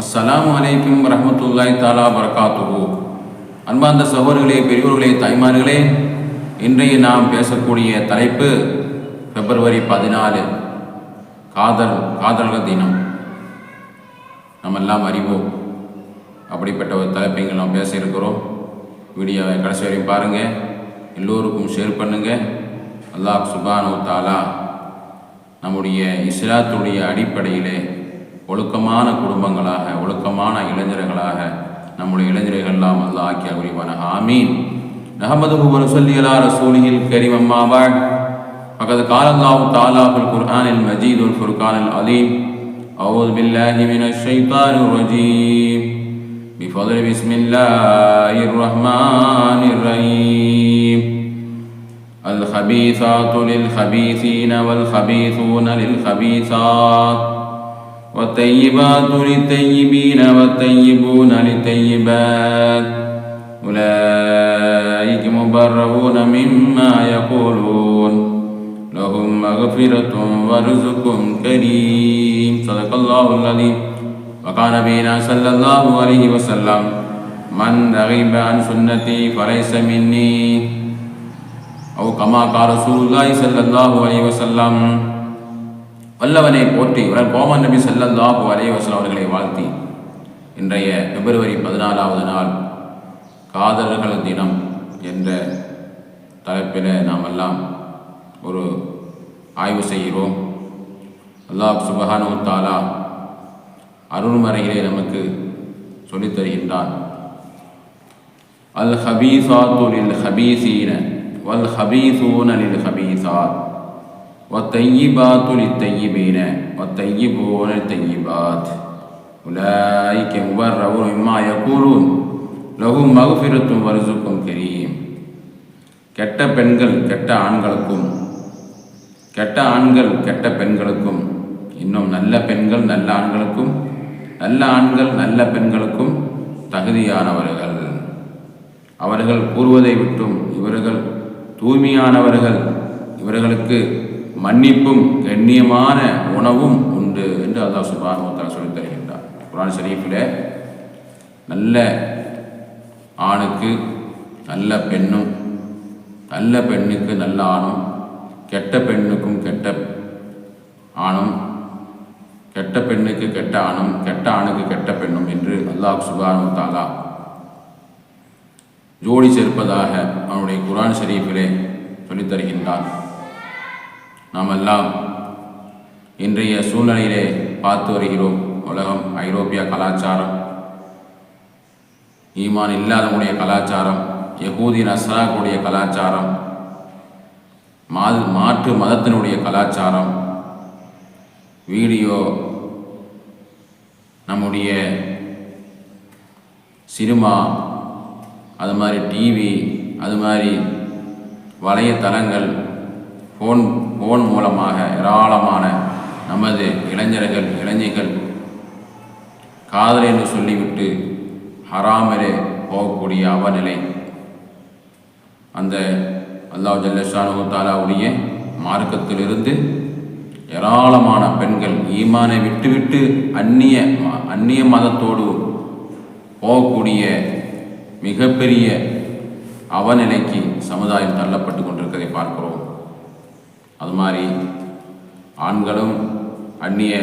அஸ்ஸலாமு அலைக்கும் வரஹ்மத்துல்லாஹி தாலா பரகாத்துஹு அன்பார்ந்த சகோதரர்களே பெரியோர்களே தாய்மார்களே இன்றைய நாம் பேசக்கூடிய தலைப்பு பிப்ரவரி பதினாலு காதல் காதல்கள் தினம். நம்ம எல்லாம் அறிவோம். அப்படிப்பட்ட ஒரு தலைப்பை இங்கே நாம் பேச இருக்கிறோம். வீடியோவை கடைசி வரையும் பாருங்கள் எல்லோருக்கும் ஷேர் பண்ணுங்கள் அல்லாஹ் சுபானு தாலா நம்முடைய இஸ்லாத்துடைய அடிப்படையிலே ஒழுக்கமான குடும்பங்களாக ஒழுக்கமான இளைஞர்களாக நம்முடைய இளைஞர்கள்லாம் அல்லாஹ் ஆக்கி அறிவானாக ஆமீன் நஹமதுஹு வனுசல்லி அலா ரசூலிஹில் கரீம் அம்மா பாட் فقد قال الله تعالى في القرآن المجيد والفرقان العظيم أعوذ بالله من الشيطان الرجيم بفضل بسم الله الرحمن الرحيم الخبيثات للخبيثين والخبيثون للخبيثات والطيبات للطيبين والطيبون للطيبات. أولئك مبرؤون مما يقولون. لهم مغفرة ورزق كريم. صدق الله العظيم. وقال نبينا صلى الله عليه وسلم من رغب عن سنتي فليس مني. أو كما قال رسول الله صلى الله عليه وسلم வல்லவனை போற்றி உடன் கோமன் நபி ஸல்லல்லாஹு அலைஹி அவர்களை வாழ்த்தி இன்றைய பிப்ரவரி பதினாலாவது நாள் காதலர்கள் தினம் என்ற தலைப்பில் நாம் எல்லாம் ஒரு ஆய்வு செய்கிறோம். அல்லாஹ் சுபஹானு தாலா அருள்மறையிலே நமக்கு சொல்லித் தருகின்றான். அல் ஹபீசாத்து லில் ஹபீசீன வல் ஹபீசூன லில் ஹபீசாத் والطيبات للطيبين والطيبون للطيبات أولئك مبرؤون مما يقولون لهم مغفرة ورزق كريم கெட்ட பெண்கள் கெட்ட ஆண்களுக்கும் கெட்ட ஆண்கள் கெட்ட பெண்களுக்கும் இன்னும் நல்ல பெண்கள் நல்ல ஆண்களுக்கும் நல்ல ஆண்கள் நல்ல பெண்களுக்கும் தகுதியானவர்கள் அவர்கள் கூறுவதை விட்டும் இவர்கள் தூய்மையானவர்கள் இவர்களுக்கு மன்னிப்பும் கண்ணியமான உணவும் உண்டு என்று அல்லாஹ் சுபானுவத்தால் சொல்லித் தருகின்றார் குரான் ஷரீஃபில் நல்ல ஆணுக்கு நல்ல பெண்ணும் நல்ல பெண்ணுக்கு நல்ல ஆணும் கெட்ட பெண்ணுக்கும் கெட்ட ஆணும் கெட்ட பெண்ணுக்கு கெட்ட ஆணும் கெட்ட ஆணுக்கு கெட்ட பெண்ணும் என்று அல்லாஹ் சுபானு தாலா ஜோடி சேர்ப்பதாக அவனுடைய குரான் ஷரீஃபிலே சொல்லித் தருகின்றான். நாம் எல்லாம் இன்றைய சூழ்நிலையிலே பார்த்து வருகிறோம். உலகம் ஐரோப்பிய கலாச்சாரம் ஈமான் இல்லாதவனுடைய கலாச்சாரம் யகூதி நசராக்குடைய கலாச்சாரம் மா மாற்று மதத்தினுடைய கலாச்சாரம் வீடியோ நம்முடைய சினிமா அது மாதிரி டிவி அது மாதிரி வலையதளங்கள் ஃபோன் ஃபோன் மூலமாக ஏராளமான நமது இளைஞர்கள் இளைஞர்கள் காதல் என்று சொல்லிவிட்டு ஹராமிலே போகக்கூடிய அவநிலை அந்த அல்லாஹ் ஜல்லஷானு தாலாவுடைய மார்க்கத்திலிருந்து ஏராளமான பெண்கள் ஈமானை விட்டுவிட்டு அந்நிய அந்நிய மதத்தோடு போகக்கூடிய மிகப்பெரிய அவநிலைக்கு சமுதாயம் தள்ளப்பட்டு கொண்டிருக்கிறதை பார்க்கிறோம். அது மாதிரி ஆண்களும் அந்நிய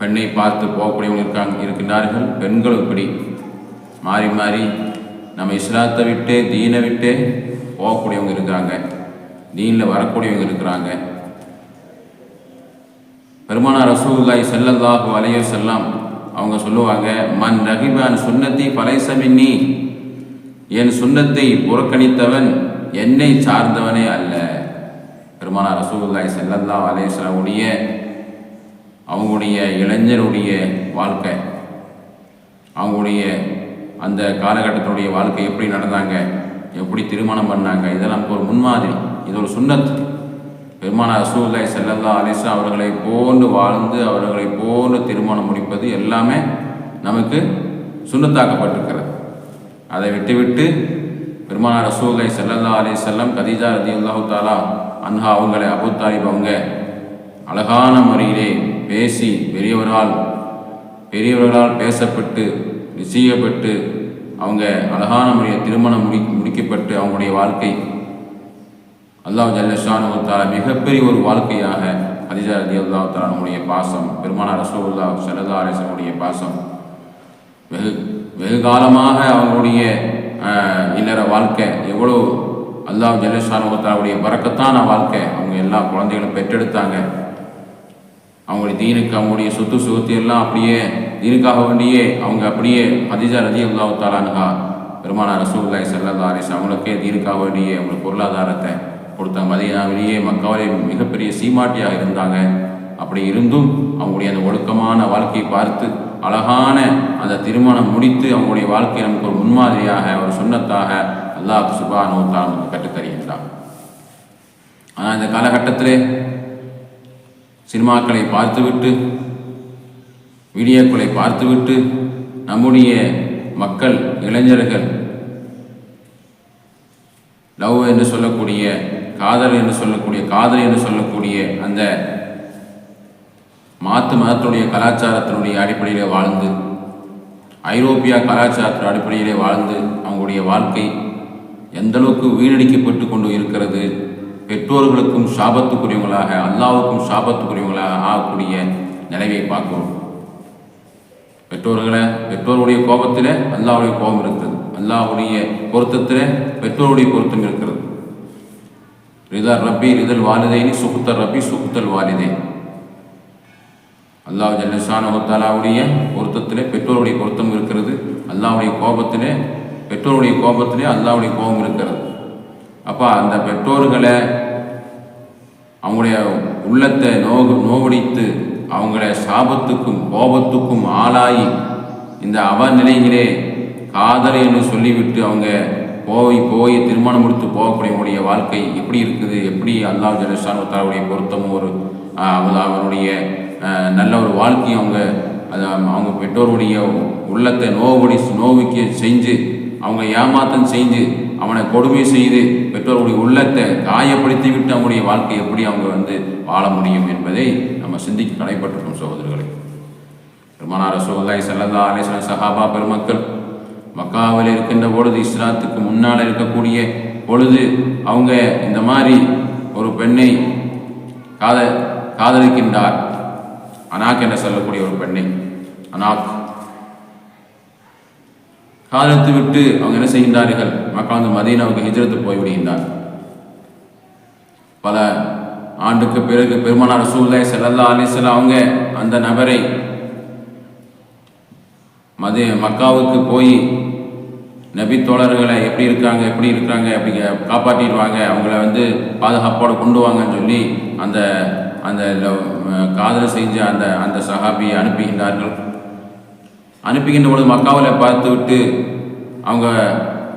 பெண்ணை பார்த்து போகக்கூடியவங்க இருக்காங்க இருக்கின்றார்கள். பெண்களும் இப்படி மாறி மாறி நம்ம இஸ்லாத்தை விட்டு தீனை விட்டு போகக்கூடியவங்க இருக்கிறாங்க. தீனில் வரக்கூடியவங்க இருக்கிறாங்க. பெருமானார் ரசூல்லாய் செல்லல்லாஹு அலைய செல்லாம் அவங்க சொல்லுவாங்க மன் ரகிபான் சுண்ணத்தை பலைசமின்னி என் சுண்ணத்தை புறக்கணித்தவன் என்னை சார்ந்தவனே அல்ல. பெருமானார் ரசூல்லாய் செல்லல்லா அலேஸ்வரவுடைய அவங்களுடைய இளைஞருடைய வாழ்க்கை அவங்களுடைய அந்த காலகட்டத்தினுடைய வாழ்க்கை எப்படி நடந்தாங்க எப்படி திருமணம் பண்ணாங்க இதெல்லாம் நமக்கு ஒரு முன்மாதிரி இது ஒரு சுண்ணத் பெருமான ரசூல்லாய் செல்லல்லா அலிஸ்லா அவர்களை போன்று வாழ்ந்து அவர்களை போன்று திருமணம் முடிப்பது எல்லாமே நமக்கு சுண்ணத்தாக்கப்பட்டிருக்கிறது. அதை விட்டுவிட்டு பெருமானார் ரசூல்லாய் செல்லல்லா அலி செல்லம் கதீஜா ரதி அல்லாஹு தாலா அன்ஹா அவங்களை அபுத்தாலிப் அவங்க அழகான முறையிலே பேசி பெரியவரால் பெரியவர்களால் பேசப்பட்டு நிச்சயப்பட்டு அவங்க அழகான முறையை திருமணம் முடி முடிக்கப்பட்டு அவங்களுடைய வாழ்க்கை. அல்லாஹ் ஜல்லஷான் ஒருத்தால மிகப்பெரிய ஒரு வாழ்க்கையாக ஹதிஜா ரதி அல்லாஹ் தாலானுடைய பாசம் பெருமானா ரசோல்லா சரதா அரசனுடைய பாசம். வெகு வெகு காலமாக அவங்களுடைய இன்னர இல்லற வாழ்க்கை எவ்வளோ அல்லாஹ் ஜல்லஷானு வரக்கத்தான வாழ்க்கை அவங்க எல்லா குழந்தைகளும் பெற்றெடுத்தாங்க. அவங்களுடைய தீனுக்கு அவங்களுடைய சொத்து சுகத்து எல்லாம் அப்படியே தீனுக்காக வேண்டியே அவங்க அப்படியே அதிஜா ரதி அல்லாஹ் தாலானுகா பெருமானா ரசூல்லாய் சல்லா அலிஸ் அவங்களுக்கே தீனுக்காக வேண்டியே அவங்களுக்கு பொருளாதாரத்தை கொடுத்தாங்க மதியனாவிலேயே மக்காவிலே மிகப்பெரிய சீமாட்டியாக இருந்தாங்க. அப்படி இருந்தும் அவங்களுடைய அந்த ஒழுக்கமான வாழ்க்கையை பார்த்து அழகான அந்த திருமணம் முடித்து அவங்களுடைய வாழ்க்கை நமக்கு ஒரு முன்மாதிரியாக ஒரு சுண்ணத்தாக அல்லாஹ் சுபானோ தான் நமக்கு கற்றுத்தருகின்றான். ஆனால் இந்த காலகட்டத்திலே சினிமாக்களை பார்த்துவிட்டு வீடியோக்களை பார்த்துவிட்டு நம்முடைய மக்கள் இளைஞர்கள் லவ் என்று சொல்லக்கூடிய காதல் என்று சொல்லக்கூடிய காதல் என்று சொல்லக்கூடிய அந்த மாத்து மதத்துடைய கலாச்சாரத்தினுடைய அடிப்படையிலே வாழ்ந்து ஐரோப்பியா கலாச்சாரத்தின் அடிப்படையிலே வாழ்ந்து அவங்களுடைய வாழ்க்கை எந்த அளவுக்கு வீணடிக்கப்பட்டு கொண்டு இருக்கிறது? பெற்றோர்களுக்கும் சாபத்துக்குரியவங்களாக அல்லாவுக்கும் சாபத்துக்குரியவங்களாக ஆகக்கூடிய நிலையை பார்க்கிறோம். பெற்றோர்களை பெற்றோருடைய கோபத்தில் அல்லாவுடைய கோபம் இருக்கிறது. அல்லாவுடைய பொருத்தத்தில் பெற்றோருடைய பொருத்தம் இருக்கிறது. ரிதர் ரப்பி ரிதல் வாலிதைனி சுகுத்தர் ரப்பி சுகுத்தல் வாலிதை. அல்லாஹ் ஜல்லஷானுடைய பொருத்தத்திலே பெற்றோருடைய பொருத்தம் இருக்கிறது. அல்லாவுடைய கோபத்திலே பெற்றோருடைய கோபத்திலே அல்லாவுடைய கோபம் இருக்கிறது. அப்போ அந்த பெற்றோர்களை அவங்களுடைய உள்ளத்தை நோகு நோவடித்து அவங்கள சாபத்துக்கும் கோபத்துக்கும் ஆளாகி இந்த அவநிலையிலே காதல் என்று சொல்லிவிட்டு அவங்க போய் போய் திருமணம் முடித்து போகக்கூடியவங்களுடைய வாழ்க்கை எப்படி இருக்குது? எப்படி அல்லாஹ் ஜலஷானுடைய பொருத்தமும் ஒரு ஆஹ், அவனுடைய நல்ல ஒரு வாழ்க்கையை அவங்க அது அவங்க பெற்றோருடைய உள்ளத்தை நோவடி நோவிக்க செஞ்சு அவங்க ஏமாத்தம் செஞ்சு அவனை கொடுமை செய்து பெற்றோர்களுடைய உள்ளத்தை காயப்படுத்தி விட்டு அவங்களுடைய வாழ்க்கை எப்படி அவங்க வந்து வாழ முடியும் என்பதை நம்ம சிந்திக்க கடைப்பட்டிருக்கோம் சகோதரர்களை. பெருமானார் ரசூலுல்லாஹி ஸல்லல்லாஹு அலைஹி வஸல்லம் சஹாபா பெருமக்கள் மக்காவில் இருக்கின்ற பொழுது இஸ்லாத்துக்கு முன்னால் இருக்கக்கூடிய பொழுது அவங்க இந்த மாதிரி ஒரு பெண்ணை காத காதலிக்கின்றார். அனாக் என்று சொல்லக்கூடிய ஒரு பெண்ணை. அனாக் காலத்து விட்டு அவங்க என்ன செய்கின்றார்கள்? மக்கா வந்து மதீனாவுக்கு ஹிஜரத்து போய்விடுகின்றார் பல ஆண்டுக்கு பிறகு பெருமானார் சூழ்நிலை செல்லல்லா அலைஹி அவங்க அந்த நபரை மதி மக்காவுக்கு போய் நபி தோழர்களை எப்படி இருக்காங்க எப்படி இருக்காங்க அப்படி காப்பாற்றிடுவாங்க அவங்கள வந்து பாதுகாப்போடு கொண்டு வாங்கன்னு சொல்லி அந்த அந்த காதல் செஞ்ச அந்த அந்த சஹாபியை அனுப்புகின்றார்கள். அனுப்புகின்ற பொழுது மக்காவில் பார்த்து விட்டு அவங்க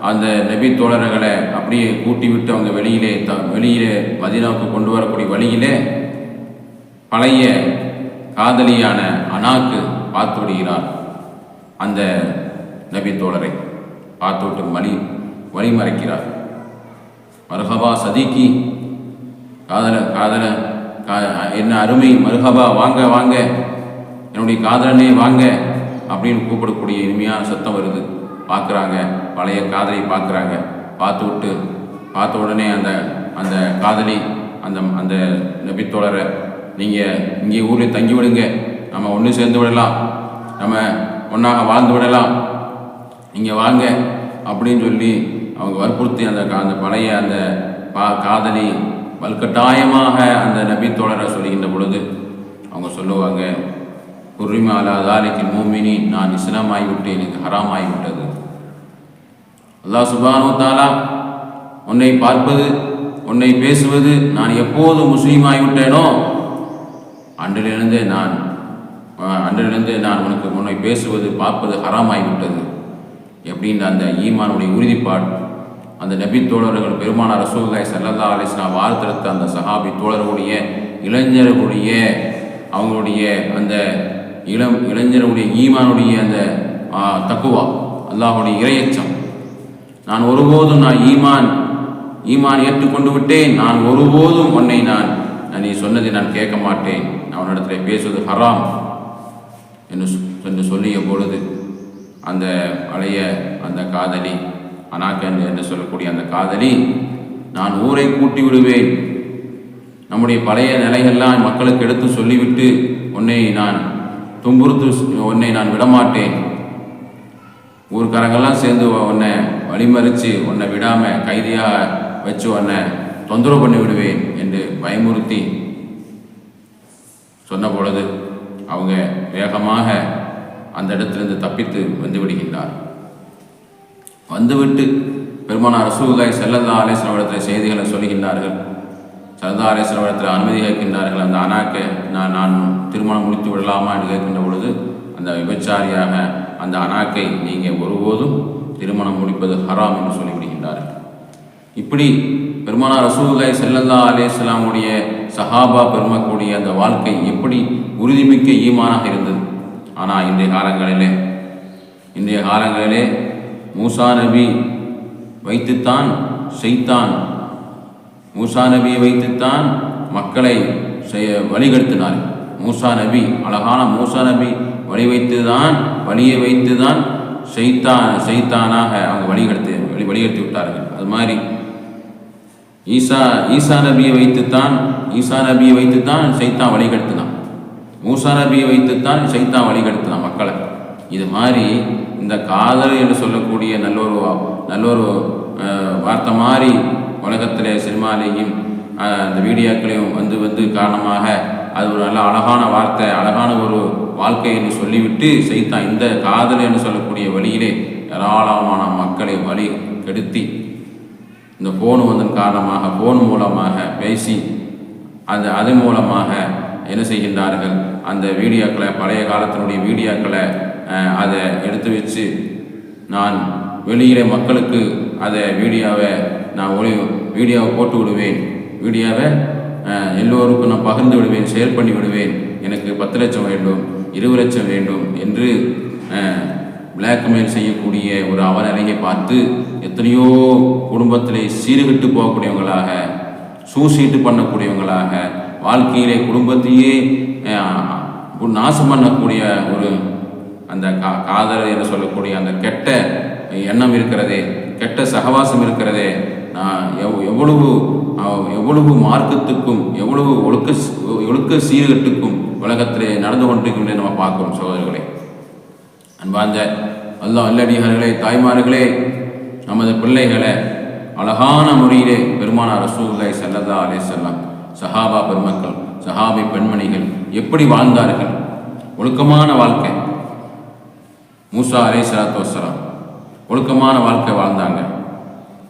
அந்த நபி தோழர்களை அப்படியே கூட்டி விட்டு அவங்க வெளியிலே த வெளியிலே மதினாவுக்கு கொண்டு வரக்கூடிய வழியிலே பழைய காதலியான அனாக்கு பார்த்து விடுகிறார் அந்த நபி தோழரை. பார்த்து விட்டு வழி வழி மறைக்கிறார். மருகபா சதிக்கி காதல காதல கா என்ன அருமை மருகபா வாங்க வாங்க. என்னுடைய காதலனே வாங்க. அப்படின்னு கூப்பிடக்கூடிய இனிமையான சத்தம் வருது. பார்க்குறாங்க. பழைய காதலி பார்க்குறாங்க. பார்த்து விட்டு பார்த்த உடனே அந்த அந்த காதலி அந்த அந்த நபித்தோழரை நீங்கள் இங்கே ஊரில் தங்கி விடுங்க. நம்ம ஒன்று சேர்ந்து விடலாம். நம்ம ஒன்றாக வாழ்ந்து விடலாம். இங்கே வாங்க அப்படின்னு சொல்லி அவங்க வற்புறுத்தி அந்த கா- அந்த பழைய அந்த பா காதலி வல்கட்டாயமாக அந்த நபித்தோழரை தோழரை சொல்லுகின்ற பொழுது அவங்க சொல்லுவாங்க குர்ரிமா அலா தாலிக்கு மூமினி நான் இஸ்லாம் எனக்கு ஹராம் ஆகிவிட்டது அல்லாஹ் சுபானு தாலா உன்னை பார்ப்பது உன்னை பேசுவது நான் எப்போது முஸ்லீம் ஆகிவிட்டேனோ அன்றிலிருந்தே நான் அன்றிலிருந்தே நான் உனக்கு உன்னை பேசுவது பார்ப்பது ஹராமாகிவிட்டது எப்படின்ற அந்த ஈமானுடைய உறுதிப்பாடு அந்த நபி தோழர்கள் பெருமானார் ரசூல்லாய் சல்லா அலிஸ்லாம் வார்த்தெடுத்த அந்த சஹாபி தோழர்களுடைய இளைஞர்களுடைய அவங்களுடைய அந்த இளம் இளைஞருடைய ஈமானுடைய அந்த தக்குவா அல்லாஹுடைய இரையச்சம். நான் ஒருபோதும் நான் ஈமான் ஈமான் ஏற்றுக்கொண்டு விட்டேன். நான் ஒருபோதும் உன்னை நான் நான் நீ சொன்னதை நான் கேட்க மாட்டேன். நான் உன்னிடத்தில் பேசுவது ஹராம் என்று சொ- என்று சொல்லிய பொழுது அந்த பழைய அந்த காதலி அனாக்கன் என்று சொல்லக்கூடிய அந்த காதலி நான் ஊரை கூட்டி விடுவேன். நம்முடைய பழைய நிலைகள்லாம் மக்களுக்கு எடுத்து சொல்லிவிட்டு உன்னை நான் துன்புறுத்து உன்னை நான் விடமாட்டேன். ஊர்க்காரங்கெல்லாம் சேர்ந்து உன்னை வழிமறித்து உன்னை விடாமல் கைதியாக வச்சு உன்னை தொந்தரவு பண்ணி விடுவேன் என்று பயமுறுத்தி சொன்ன பொழுது அவங்க வேகமாக அந்த இடத்திலிருந்து தப்பித்து வந்து விடுகின்றார். வந்துவிட்டு பெருமானார் ரசூல்லாய் செல்லல்லா அலேஸ்வரம் இடத்துல செய்திகளை சொல்கின்றார்கள் சல்லா அலேஸ்வரம் இடத்துல அனுமதி கேட்கின்றார்கள். அந்த அனாக்கை நான் நான் திருமணம் முடித்து விடலாமா என்று கேட்கின்ற பொழுது அந்த விபச்சாரியாக அந்த அனாக்கை நீங்கள் ஒருபோதும் திருமணம் முடிப்பது ஹராம் என்று சொல்லிவிடுகின்றார்கள். இப்படி பெருமானார் ரசூலை செல்லல்லா அலேஸ்லாமுடைய சஹாபா பெருமக்கூடிய அந்த வாழ்க்கை எப்படி உறுதிமிக்க ஈமானாக இருந்தது? ஆனால் இன்றைய காலங்களிலே இன்றைய காலங்களிலே மூசா நபி வைத்துத்தான் செய்தான் மூசா நபியை வைத்துத்தான் மக்களை செய்ய வழிகடுத்தினார். மூசா நபி அழகான மூசா நபி வழி வைத்துதான் வழியை வைத்துதான் செய்தான் செய்தானாக அவங்க வழிகெடுத்து வழி வழிகெடுத்து விட்டார்கள். அது மாதிரி ஈசா ஈசா நபியை வைத்துத்தான் ஈசா நபியை வைத்துத்தான் சைத்தான் வழிகெடுத்தினான். மூசா நபியை வைத்துத்தான் சைத்தான் வழிகெடுத்தினான் மக்களை. இது மாதிரி இந்த காதல் என்று சொல்லக்கூடிய நல்லொரு நல்லொரு ஒரு வார்த்தை மாதிரி உலகத்தில் சினிமாலேயும் அந்த வீடியோக்களையும் வந்து வந்து காரணமாக அது ஒரு நல்ல அழகான வார்த்தை அழகான ஒரு வாழ்க்கை என்று சொல்லிவிட்டு செய்தான் இந்த காதல் என்று சொல்லக்கூடிய வழியிலே ஏராளமான மக்களை வழி கெடுத்தி இந்த ஃபோன் வந்தன் காரணமாக ஃபோன் மூலமாக பேசி அந்த அது மூலமாக என்ன செய்கின்றார்கள் அந்த வீடியோக்களை பழைய காலத்தினுடைய வீடியோக்களை அதை எடுத்து வச்சு நான் வெளியிலே மக்களுக்கு அதை வீடியோவை நான் ஒளி வீடியோவை போட்டு விடுவேன். வீடியோவை எல்லோருக்கும் நான் பகிர்ந்து விடுவேன் ஷேர் பண்ணி விடுவேன். எனக்கு பத்து லட்சம் வேண்டும் இருபது லட்சம் வேண்டும் என்று பிளாக்மெயில் செய்யக்கூடிய ஒரு அவநிலையை பார்த்து எத்தனையோ குடும்பத்திலே சீர்கிட்டு போகக்கூடியவங்களாக சூசைட்டு பண்ணக்கூடியவங்களாக வாழ்க்கையிலே குடும்பத்தையே ஒரு நாசம் பண்ணக்கூடிய ஒரு அந்த கா காதல் என்று சொல்லக்கூடிய அந்த கெட்ட எண்ணம் இருக்கிறதே கெட்ட சகவாசம் இருக்கிறதே நான் எவ் எவ்வளவு எவ்வளவு மார்க்கத்துக்கும் எவ்வளவு ஒழுக்க ஒழுக்க சீர்கட்டுக்கும் உலகத்திலே நடந்து கொண்டிருக்கின்றே நம்ம பார்க்கிறோம் சகோதரர்களே. அன்பார்ந்த அல்லா அல்லடியார்களே தாய்மார்களே நமது பிள்ளைகளை அழகான முறையிலே பெருமானார் ரசூலுல்லாஹி செல்லதா அலே செல்லாம் சஹாபா பெருமக்கள் சஹாபி பெண்மணிகள் எப்படி வாழ்ந்தார்கள்? ஒழுக்கமான வாழ்க்கை. மூசா அலே சலாத்து வசலாம் ஒழுக்கமான வாழ்க்கை வாழ்ந்தாங்க.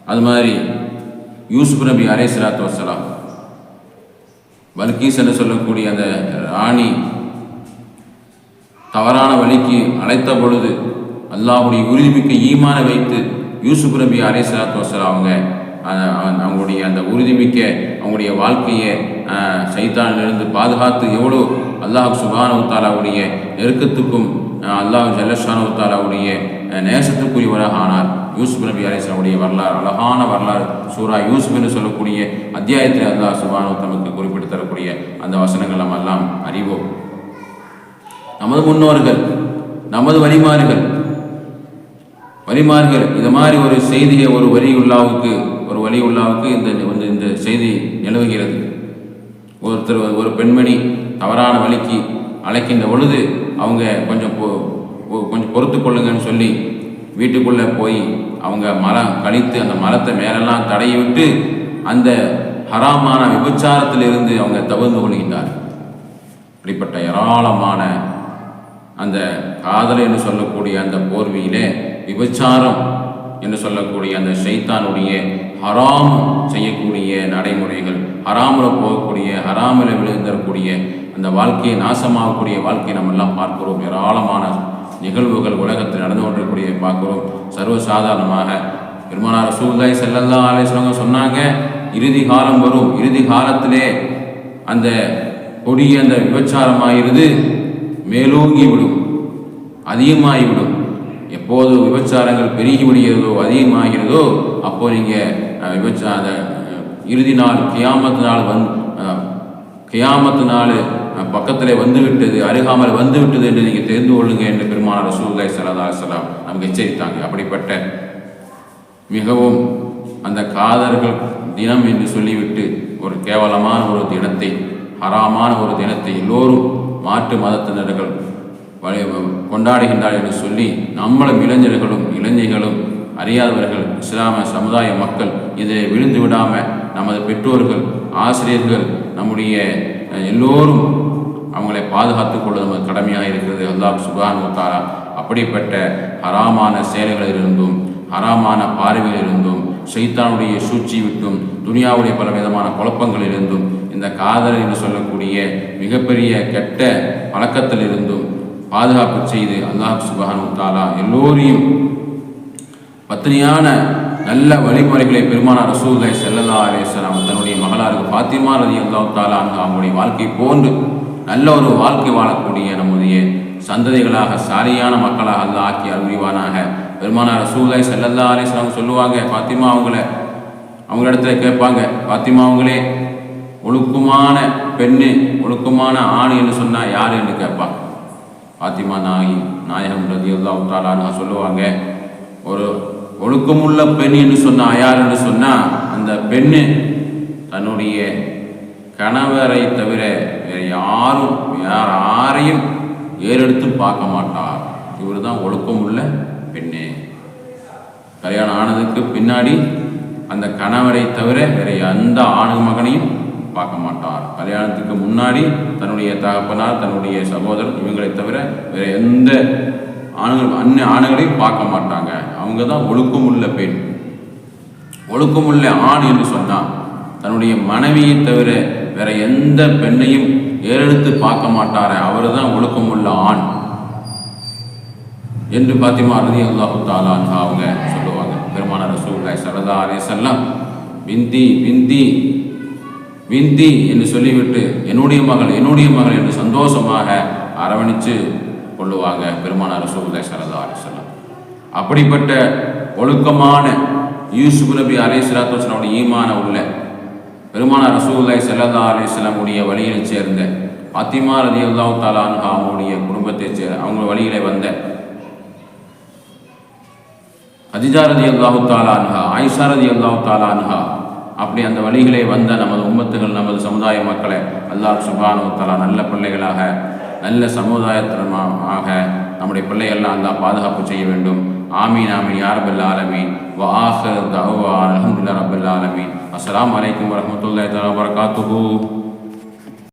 அது மாதிரி யூசுப் நபி அலை சலாத்து வசலாம் பல்கீஸ் என்று சொல்லக்கூடிய அந்த ராணி தவறான வழிக்கு அழைத்த பொழுது அல்லாஹ்வுடைய உறுதிமிக்க ஈமான வைத்து யூசுப் நபி அலை சலாத்து வசலாம் அவங்க அவங்களுடைய அந்த உறுதிமிக்க அவங்களுடைய வாழ்க்கையை சைத்தானிலிருந்து பாதுகாத்து எவ்வளோ அல்லாஹ் சுபானு நெருக்கத்துக்கும் அல்லாஹ் ஜல்லஷானு நேசத்துக்குரியவராக ஆனார். யூசுப் நபி அலிஸ்லாமுடைய வரலாறு அழகான வரலாறு. சூரா யூசுப் என்று சொல்லக்கூடிய அத்தியாயத்தில் அல்லா சுபானு தமக்கு குறிப்பிட்டு தரக்கூடிய அந்த வசனங்கள் நம்ம எல்லாம் அறிவோம். நமது முன்னோர்கள் நமது வழிமாறுகள் வழிமாறுகள் இது மாதிரி ஒரு செய்தியை ஒரு வரி உள்ளாவுக்கு ஒரு வழி உள்ளாவுக்கு இந்த வந்து இந்த செய்தி நிலவுகிறது. ஒருத்தர் ஒரு பெண்மணி தவறான வழிக்கு அழைக்கின்ற பொழுது அவங்க கொஞ்சம் பொ- கொஞ்சம் பொறுத்து கொள்ளுங்கன்னு சொல்லி வீட்டுக்குள்ளே போய் அவங்க மரம் கழித்து அந்த மரத்தை மேலெல்லாம் தடையை விட்டு அந்த ஹராமான விபச்சாரத்திலிருந்து அவங்க தவிர்ந்து கொள்கின்றார் இப்படிப்பட்ட ஏராளமான அந்த காதல் என்று சொல்லக்கூடிய அந்த போர்வியிலே விபச்சாரம் என்று சொல்லக்கூடிய அந்த ஷைத்தானுடைய ஹராம் செய்யக்கூடிய நடைமுறைகள் ஹராமில் போகக்கூடிய ஹராமில் விழுந்தரக்கூடிய அந்த வாழ்க்கையை நாசமாகக்கூடிய வாழ்க்கையை நம்ம எல்லாம் பார்க்கிறோம். ஏராளமான நிகழ்வுகள் உலகத்தில் நடந்து கொண்டிருக்கூடிய பார்க்கிறோம். சர்வசாதாரணமாக பெருமானார் ரசூலுல்லாஹி ஸல்லல்லாஹு அலைஹி சொன்னாங்க இறுதி காலம் வரும். இறுதி காலத்திலே அந்த கொடிய அந்த விபச்சாரமாகிறது மேலோங்கி விடும் அதிகமாகிவிடும். எப்போது விபச்சாரங்கள் பெருகி விடுகிறதோ அதிகமாகிறதோ அப்போ நீங்கள் விபச்சார அந்த, இறுதி நாள் கியாமத்து நாள் வந் கியாமத்து நாள் பக்கத்தில் வந்துவிட்டது அருகாமல் வந்து விட்டது என்று நீங்கள் தெரிந்து கொள்ளுங்க என்று பெருமான ரசூல்லாய் சலதா அலுவலாம் நமக்கு எச்சரித்தாங்க. அப்படிப்பட்ட மிகவும் அந்த காதர்கள் தினம் என்று சொல்லிவிட்டு ஒரு கேவலமான ஒரு தினத்தை ஹராமான ஒரு தினத்தை எல்லோரும் மாற்று மதத்தினர்கள் வழி- என்று சொல்லி நம்மளும் இளைஞர்களும் இளைஞர்களும் அறியாதவர்கள் இஸ்லாம சமுதாய மக்கள் இதில் விழுந்து விடாமல் நமது பெற்றோர்கள் ஆசிரியர்கள் நம்முடைய எல்லோரும் அவங்களை பாதுகாத்துக் கொள்வது நமது கடமையாக இருக்கிறது. அல்லாஹ் சுபான் தாரா அப்படிப்பட்ட ஹராமான செயல்களிலிருந்தும் ஹராமான பார்வையிலிருந்தும் ஷைத்தானுடைய சூழ்ச்சி விட்டும் துனியாவுடைய பலவிதமான குழப்பங்களிலிருந்தும் இந்த காதல் என்று சொல்லக்கூடிய மிகப்பெரிய கெட்ட பழக்கத்திலிருந்தும் பாதுகாப்பு செய்து அல்லாஹ் சுபஹானு தாலா எல்லோரையும் பத்தினியான நல்ல வழிமுறைகளை பெருமான ரசூலை செல்லல்லா அலேஸ்லாம் தன்னுடைய மகளாருக்கு பாத்திமா ரதி அல்லா தாலா அவங்களுடைய வாழ்க்கை போன்று நல்ல ஒரு வாழ்க்கை வாழக்கூடிய நம்முடைய சந்ததிகளாக சாரியான மக்களாக அல்லாஹ் ஆக்கி அறிவானாக பெருமானார் ரசூலை செல்லல்லா அலிஸ்லாம் சொல்லுவாங்க பாத்திமா அவங்கள அவங்க இடத்துல கேட்பாங்க பாத்திமா அவங்களே ஒழுக்கமான பெண்ணு ஒழுக்கமான ஆண் என்று சொன்னால் யார்? என்று கேட்பாங்க. பாத்திமா நாயி நாயகம் ரதியுல்லா உத்தாலான்னு சொல்லுவாங்க ஒரு ஒழுக்கமுள்ள பெண் என்று சொன்னால் யார்? என்று சொன்னால் அந்த பெண்ணு தன்னுடைய கணவரை தவிர யாரும் யார் யாரையும் ஏறெடுத்து பார்க்க மாட்டார். இவர் தான் ஒழுக்கம் உள்ள பெண்ணே. கல்யாணம் ஆனதுக்கு பின்னாடி அந்த கணவரை தவிர வேற எந்த ஆணு மகனையும் பார்க்க மாட்டார். கல்யாணத்துக்கு முன்னாடி தன்னுடைய தகப்பனார் தன்னுடைய சகோதரர் இவங்களை தவிர வேற எந்த ஆணுகள் அன்ன ஆணுகளையும் பார்க்க மாட்டாங்க. அவங்க தான் ஒழுக்கம் உள்ள பெண். ஒழுக்கமுள்ள ஆண் என்று சொன்னால் தன்னுடைய மனைவியை தவிர வேற எந்த பெண்ணையும் ஏறெடுத்து பார்க்க மாட்டார அவர் தான் ஒழுக்கமுள்ள ஆண் என்று பாத்திமா ரதி அல்லாஹு தாலான் அவங்க சொல்லுவாங்க. பெருமான ரசூல்லாய் சரதா அலே செல்லம் விந்தி விந்தி விந்தி என்று சொல்லிவிட்டு என்னுடைய மகள் என்னுடைய மகள் என்று சந்தோஷமாக அரவணித்து கொள்ளுவாங்க பெருமான ரசூல்லாய் சரதா செல்லம் அப்படிப்பட்ட ஒழுக்கமான யூசுப் நபி அலை சலாத்து ஈமான உள்ள பெருமான ரசூல்லாய் சல்லா அலிஸ்லாம் உடைய வழியில் சேர்ந்த பாத்திமா ரதி அல்லாஹ் தாலான் அவங்களுடைய குடும்பத்தை சேர் அவங்க வழியிலே வந்த அதிஜா ரதி அல்லாஹு தாலான்ஹா ஆயிஷா ரதி அல்லாஹு தாலான்ஹா அப்படி அந்த வழிகளே வந்த நமது உம்மத்துகள் நமது சமுதாய மக்களை அல்லாஹ் சுபானு தாலா நல்ல பிள்ளைகளாக நல்ல சமுதாயத்தினமாக நம்முடைய பிள்ளைகள்லாம் அல்லாஹ் பாதுகாப்பு செய்ய வேண்டும். ஆமீன் ஆமீன் யா ரபுல் ஆலமீன். வ ஆஹிர் தஅவா அல்ஹம்துலில்லாஹி ரப்பில் ஆலமீன். அஸ்ஸலாமு அலைக்கும் வரஹ்மத்துல்லாஹி தஆலா வபரகாத்துஹு